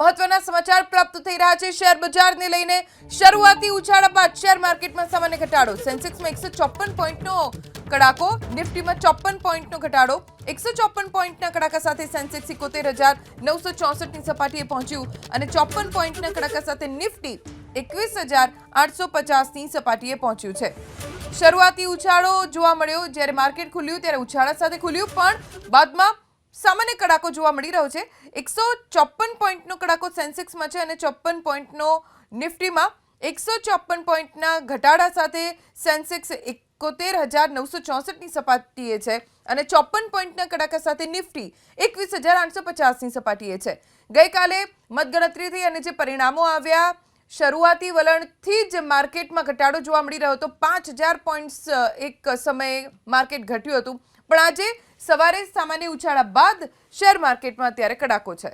મહત્વના સમાચાર પ્રાપ્ત થઈ રહ્યા છે શેર બજારને લઈને. શરૂઆતી ઉછાળા બાદ શેર માર્કેટમાં સામાન્ય ઘટાડો. સેન્સેક્સમાં એકસો ચોપન પોઈન્ટનો કડાકો, નિફ્ટીમાં ચોપન પોઈન્ટનો ઘટાડો. એકસો ચોપન પોઈન્ટના કડાકા સાથે સેન્સેક્સ એકોતેર હજાર નવસો ચોસઠની સપાટીએ પહોંચ્યું અને ચોપન પોઈન્ટના કડાકા સાથે નિફ્ટી એકવીસ હજાર આઠસો પચાસની સપાટીએ પહોંચ્યું છે. શરૂઆતી ઉછાળો જોવા મળ્યો જ્યારે માર્કેટ ખુલ્યું, ત્યારે ઉછાળા સાથે ખુલ્યું, પણ બાદમાં સામાન્ય કડાકો જોવા મળી રહ્યો છે. એકસો ચોપન પોઈન્ટનો કડાકો સેન્સેક્સમાં છે અને ચોપન પોઈન્ટનો નિફ્ટીમાં. એકસો ચોપન પોઈન્ટના ઘટાડા સાથે સેન્સેક્સ એકોતેર હજાર નવસો ચોસઠની સપાટીએ છે અને ચોપન પોઈન્ટના કડાકા સાથે નિફ્ટી એકવીસ હજાર આઠસો પચાસની સપાટીએ છે. ગઈકાલે મતગણતરી થઈ અને જે પરિણામો આવ્યા શરૂઆતી વલણથી જ માર્કેટમાં ઘટાડો જોવા મળી રહ્યો હતો. પાંચ હજાર પોઈન્ટ્સ એક સમયે માર્કેટ ઘટ્યું હતું. પણ આજે સવારે સામાન્ય ઉછાળા બાદ શેર માર્કેટમાં અત્યારે કડાકો છે.